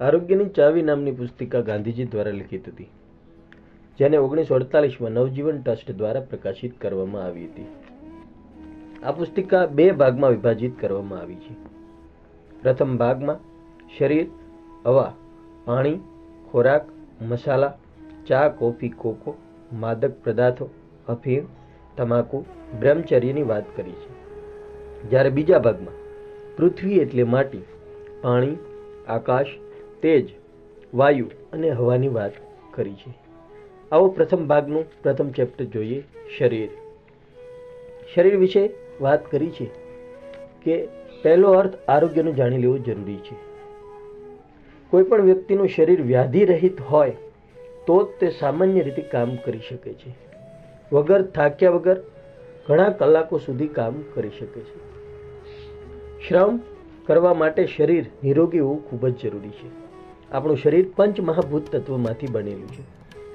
આરોગ્યની ચાવી નામની પુસ્તિકા ગાંધીજી દ્વારા લિખિત હતી, જેને ઓગણીસો અડતાલીસમાં નવજીવન ટ્રસ્ટ દ્વારા પ્રકાશિત કરવામાં આવી હતી. આ પુસ્તિકા બે ભાગમાં વિભાજિત કરવામાં આવી છે. પ્રથમ ભાગમાં શરીર, હવા, પાણી, ખોરાક, મસાલા, ચા, કોફી, કોકો, માદક પદાર્થો, અફીણ, તમાકુ, બ્રહ્મચર્યની વાત કરી છે. જ્યારે બીજા ભાગમાં પૃથ્વી એટલે માટી, પાણી, આકાશ તેજ, વાયુ અને હવાની વાત કરી છે. આવો પ્રથમ ભાગનું પ્રથમ ચેપ્ટર જોઈએ, શરીર. શરીર વિશે વાત કરી છે કે પહેલો અર્થ આરોગ્યનું જાણી લેવું જરૂરી છે. કોઈ પણ વ્યક્તિનું શરીર વ્યાધિ રહિત હોય, તો જ તે સામાન્ય રીતે કામ કરી શકે છે. વગર થાક્યા વગર ઘણા કલાકો સુધી કામ કરી શકે છે. શ્રમ કરવા માટે શરીર નિરોગી હોવું ખૂબ જ જરૂરી છે. આપણું શરીર પંચ મહાભૂત તત્વોમાંથી બનેલું છે.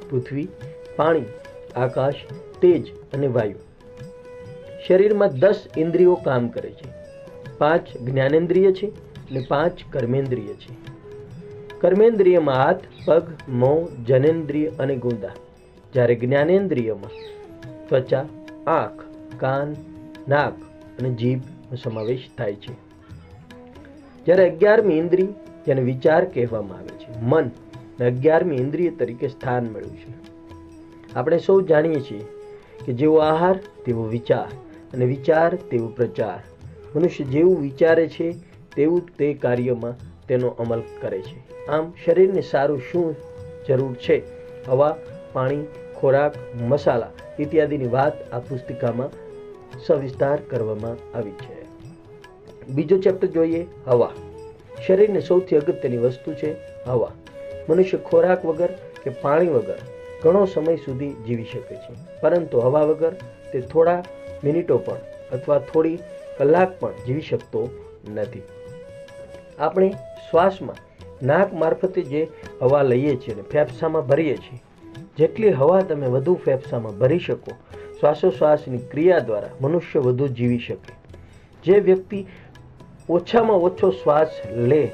પૃથ્વી, પાણી, આકાશ, તેજ અને વાયુ. શરીરમાં દસ ઇન્દ્રિયો કામ કરે છે. પાંચ જ્ઞાનેન્દ્રિય છે અને પાંચ કર્મેન્દ્રિય છે. કર્મેન્દ્રિયમાં હાથ, પગ, મોં, જનેન્દ્રિય અને ગુંદા. જ્યારે જ્ઞાનેન્દ્રિયમાં ત્વચા, આંખ, કાન, નાક અને જીભનો સમાવેશ થાય છે. જ્યારે અગિયારમી ઇન્દ્રિય જેને વિચાર કહેવામાં આવે છે. મન અગિયારમી ઇન્દ્રિય તરીકે સ્થાન મેળવ્યું છે. આપણે સૌ જાણીએ છીએ કે જેવો આહાર, તેવો વિચાર અને વિચાર, તેવો પ્રચાર. મનુષ્ય જેવું વિચારે છે, તેવું તે કાર્યમાં તેનો અમલ કરે છે. આમ શરીરને સારું શું જરૂર છે? હવા, પાણી, ખોરાક, મસાલા ઇત્યાદિની વાત આ પુસ્તિકામાં સવિસ્તાર કરવામાં આવી છે. બીજો ચેપ્ટર જોઈએ, હવા. શરીરને સૌથી અગત્યની વસ્તુ છે હવા. મનુષ્ય ખોરાક વગર કે પાણી વગર ઘણો સમય સુધી જીવી શકે છે. પરંતુ હવા વગર તે થોડા મિનિટો પણ અથવા થોડી કલાક પણ જીવી શકતો નથી. આપણે શ્વાસમાં નાક મારફતે જે હવા લઈએ છીએ અને ફેફસામાં ભરીએ છીએ, જેટલી હવા તમે વધુ ફેફસામાં ભરી શકો, શ્વાસોશ્વાસની ક્રિયા દ્વારા મનુષ્ય વધુ જીવી શકે. જે વ્યક્તિ ઓછામાં ઓછો શ્વાસ લે.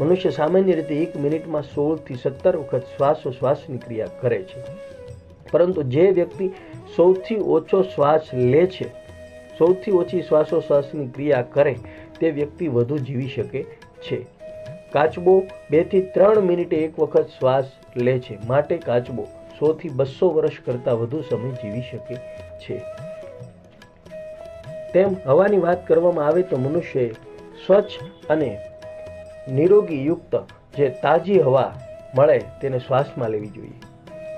મનુષ્ય સામાન્ય રીતે એક મિનિટમાં સોળથી સત્તર વખત શ્વાસોશ્વાસની ક્રિયા કરે છે. પરંતુ જે વ્યક્તિ સૌથી ઓછો શ્વાસ લે છે, સૌથી ઓછી શ્વાસોશ્વાસની ક્રિયા કરે, તે વ્યક્તિ વધુ જીવી શકે છે. કાચબો બેથી ત્રણ મિનિટે એક વખત શ્વાસ લે છે, માટે કાચબો સોથી બસો વર્ષ કરતાં વધુ સમય જીવી શકે છે. તેમ હવાની વાત કરવામાં આવે તો મનુષ્યએ સ્વચ્છ અને નિરોગી યુક્ત જે તાજી હવા મળે તેને શ્વાસમાં લેવી જોઈએ.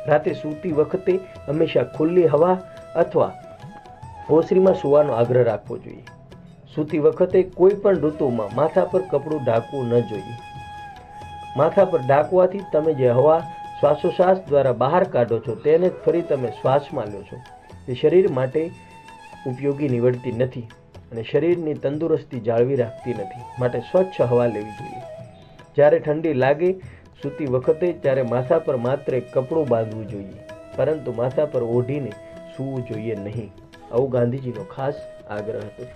રાતે સૂતી વખતે હંમેશા ખુલ્લી હવા અથવા ઓસરીમાં સૂવાનો આગ્રહ રાખવો જોઈએ. સૂતી વખતે કોઈ પણ ઋતુમાં માથા પર કપડું ઢાંકવું ન જોઈએ. માથા પર ઢાંકવાથી તમે જે હવા શ્વાસોશ્વાસ દ્વારા બહાર કાઢો છો તેને ફરી તમે શ્વાસમાં લો છો. તે શરીર માટે ઉપયોગી નીવડતી નથી અને શરીરની તંદુરસ્તી જાળવી રાખતી નથી. માટે સ્વચ્છ હવા લેવી જોઈએ. જ્યારે ઠંડી લાગે સૂતી વખતે ત્યારે માથા પર માત્ર કપડું બાંધવું જોઈએ. પરંતુ માથા પર ઓઢીને સૂવું જોઈએ નહીં. આવું ગાંધીજીનો ખાસ આગ્રહ હતો.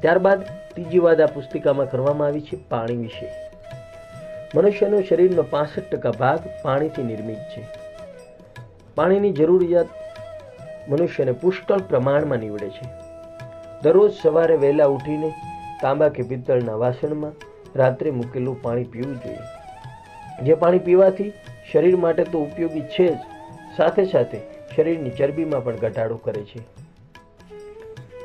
ત્યારબાદ ત્રીજી વાત આ પુસ્તિકામાં કરવામાં આવી છે પાણી વિશે. મનુષ્યનો શરીરનો પાસઠ ટકા ભાગ પાણીથી નિર્મિત છે. પાણીની જરૂરિયાત મનુષ્યને પુષ્કળ પ્રમાણમાં નીવડે છે. દરરોજ સવારે વહેલા ઉઠીને તાંબા કે પિત્તળના વાસણમાં રાત્રે મૂકેલું પાણી પીવું જોઈએ. જે પાણી પીવાથી શરીર માટે તો ઉપયોગી છે જ, સાથે સાથે શરીરની ચરબીમાં પણ ઘટાડો કરે છે.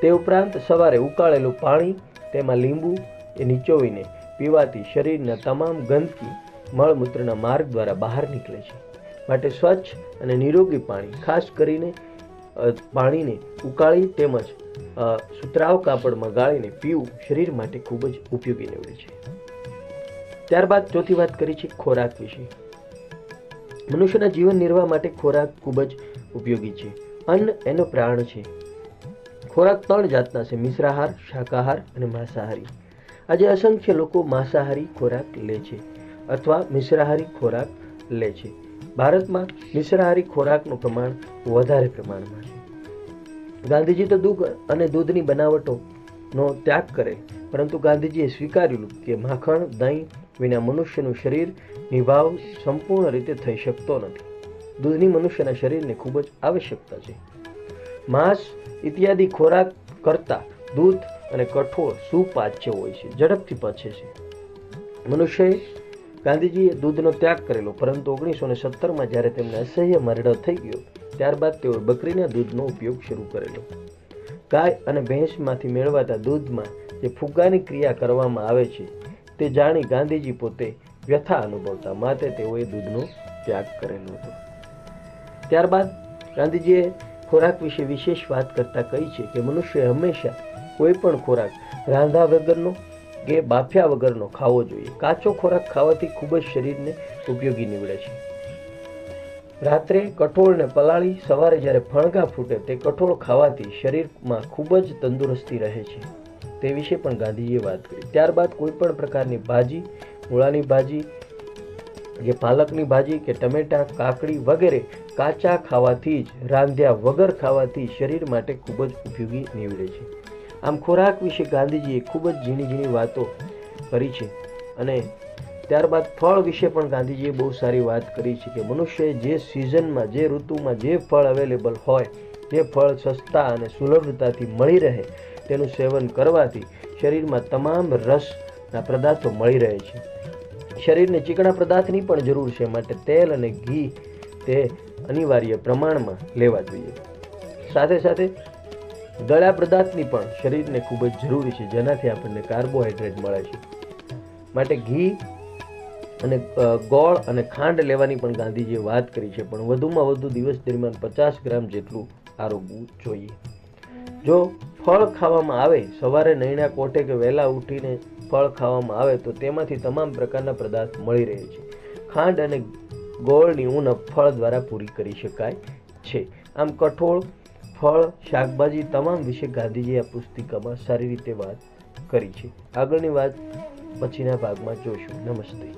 તે ઉપરાંત સવારે ઉકાળેલું પાણી, તેમાં લીંબુ એ નીચોવીને પીવાથી શરીરના તમામ ગંદકી મળમૂત્રના માર્ગ દ્વારા બહાર નીકળે છે. માટે સ્વચ્છ અને નિરોગી પાણી ખાસ કરીને પાણીને ઉકાળી તેમજ સુતરાવ કાપડમાં ગાળીને પીવું શરીર માટે ખૂબ જ ઉપયોગી નીવડે છે. ત્યારબાદ ચોથી વાત કરી છે ખોરાક વિશે. મનુષ્યના જીવન નિર્વાહ માટે ખોરાક ખૂબ જ ઉપયોગી છે. અન્ન એનો પ્રાણ છે. ખોરાક ત્રણ જાતના છે, મિશ્રાહાર, શાકાહાર અને માંસાહારી. આજે અસંખ્ય લોકો માંસાહારી ખોરાક લે છે અથવા મિશ્રાહારી ખોરાક લે છે. ભારતમાં મિશ્રાહારી ખોરાકનું પ્રમાણ વધારે પ્રમાણમાં છે. ગાંધીજી તો દૂધ અને દૂધની બનાવટોનો ત્યાગ કરે, પરંતુ ગાંધીજીએ સ્વીકાર્યું કે માખણ, દહીં વિના મનુષ્યનું શરીર નિભાવ સંપૂર્ણ રીતે થઈ શકતો નથી. દૂધની મનુષ્યના શરીરને ખૂબ જ આવશ્યકતા છે. માંસ ઇત્યાદિ ખોરાક કરતા દૂધ અને કઠોળ સુપાચ્ય હોય છે, ઝડપથી પચે છે. મનુષ્યએ ગાંધીજીએ દૂધનો ત્યાગ કરેલો, પરંતુ ઓગણીસો ને સત્તરમાં જ્યારે તેમને અસહ્ય મરડો થઈ ગયો, ત્યારબાદ તેઓએ બકરીના દૂધનો ઉપયોગ શરૂ કરેલો. ગાય અને ભેંસમાંથી મેળવાતા દૂધમાં જે ફુગ્ગાની ક્રિયા કરવામાં આવે છે, તે જાણી ગાંધીજી પોતે વ્યથા અનુભવતા માટે તેઓએ દૂધનો ત્યાગ કરેલો હતો. ત્યારબાદ ગાંધીજીએ ખોરાક વિશે વિશેષ વાત કરતા કહી છે કે મનુષ્ય હંમેશા કોઈ પણ ખોરાક રાંધા વગરનો કે બાફ્યા વગરનો ખાવો જોઈએ. કાચો ખોરાક ખાવાથી ખૂબ જ શરીરને ઉપયોગી નીવડે છે. રાત્રે કઠોળને પલાળી સવારે જ્યારે ફણગા ફૂટે તે કઠોળ ખાવાથી શરીરમાં ખૂબ જ તંદુરસ્તી રહે છે. તે વિશે પણ ગાંધીજીએ વાત કરી. ત્યારબાદ કોઈ પણ પ્રકારની ભાજી, મૂળાની ભાજી, કે પાલકની ભાજી, કે ટમેટા, કાકડી વગેરે કાચા ખાવાથી જ, રાંધ્યા વગર ખાવાથી શરીર માટે ખૂબ જ ઉપયોગી નીવડે છે. આમ ખોરાક વિશે ગાંધીજીએ ખૂબ જ ઝીણી ઝીણી વાતો કરી છે. અને ત્યારબાદ ફળ વિશે પણ ગાંધીજીએ બહુ સારી વાત કરી છે કે મનુષ્યએ જે સિઝનમાં, જે ઋતુમાં જે ફળ અવેલેબલ હોય, જે ફળ સસ્તા અને સુલભતાથી મળી રહે તેનું સેવન કરવાથી શરીરમાં તમામ રસના પદાર્થો મળી રહે છે. શરીરને ચીકણા પદાર્થની પણ જરૂર છે, માટે તેલ અને ઘી તે અનિવાર્ય પ્રમાણમાં લેવા જોઈએ. સાથે સાથે દળ્યા પદાર્થની પણ શરીરને ખૂબ જ જરૂરી છે, જેનાથી આપણને કાર્બોહાઈડ્રેટ મળે છે. માટે ઘી અને ગોળ અને ખાંડ લેવાની પણ ગાંધીજીએ વાત કરી છે, પણ વધુમાં વધુ દિવસ દરમિયાન પચાસ ગ્રામ જેટલું આરોગવું જોઈએ. જો ફળ ખાવામાં આવે, સવારે નૈણા કોઠે કે વહેલા ઉઠીને ફળ ખાવામાં આવે, તો તેમાંથી તમામ પ્રકારના પદાર્થ મળી રહે છે. ખાંડ અને ગોળની ઉણપ ફળ દ્વારા પૂરી કરી શકાય છે. આમ કઠોળ ફળ, શાકભાજી તમામ વિશે ગાંધીજીએ આ પુસ્તિકામાં સારી રીતે વાત કરી છે. આગળની વાત પછીના ભાગમાં જોઈશું. નમસ્તે.